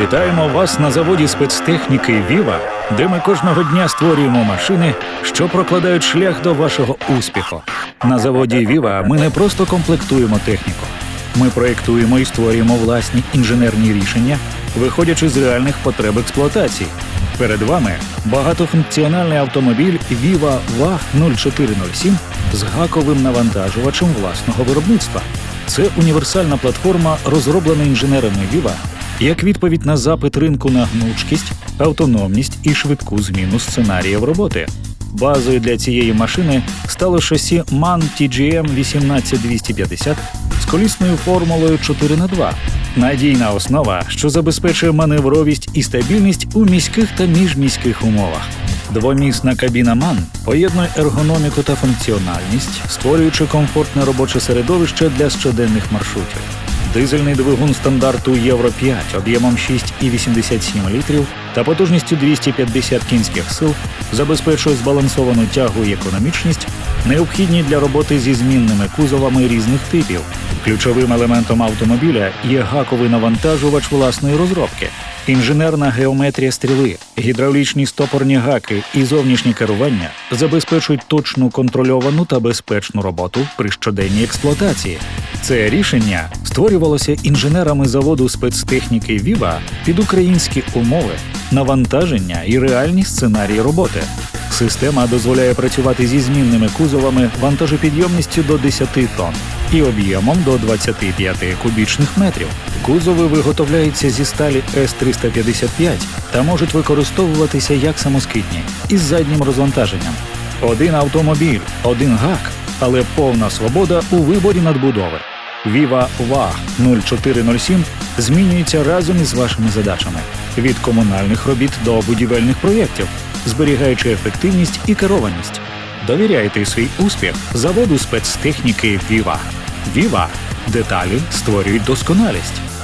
Вітаємо вас на заводі спецтехніки Віва, де ми кожного дня створюємо машини, що прокладають шлях до вашого успіху. На заводі Віва ми не просто комплектуємо техніку. Ми проєктуємо і створюємо власні інженерні рішення, виходячи з реальних потреб експлуатації. Перед вами багатофункціональний автомобіль Viva VAG 0407 з гаковим навантажувачем власного виробництва. Це універсальна платформа, розроблена інженерами Viva як відповідь на запит ринку на гнучкість, автономність і швидку зміну сценаріїв роботи. Базою для цієї машини стало шасі MAN TGM 18250 з колісною формулою 4 х 2 надійна основа, що забезпечує маневровість і стабільність у міських та міжміських умовах. Двомісна кабіна MAN поєднує ергономіку та функціональність, створюючи комфортне робоче середовище для щоденних маршрутів. Дизельний двигун стандарту Євро 5 об'ємом 6,87 літрів та потужністю 250 кінських сил забезпечує збалансовану тягу і економічність, необхідні для роботи зі змінними кузовами різних типів. Ключовим елементом автомобіля є гаковий навантажувач власної розробки, інженерна геометрія стріли, гідравлічні стопорні гаки і зовнішнє керування забезпечують точну контрольовану та безпечну роботу при щоденній експлуатації. Це рішення створювалося інженерами заводу спецтехніки Віва під українські умови, навантаження і реальні сценарії роботи. Система дозволяє працювати зі змінними кузовами вантажопідйомністю до 10 тонн і об'ємом до 25 кубічних метрів. Кузови виготовляються зі сталі С-355 та можуть використовуватися як самоскидні із заднім розвантаженням. Один автомобіль, один гак, але повна свобода у виборі надбудови. Viva VAG 0407 змінюється разом із вашими задачами від комунальних робіт до будівельних проєктів, зберігаючи ефективність і керованість. Довіряйте свій успіх заводу спецтехніки Viva. Viva – деталі створюють досконалість.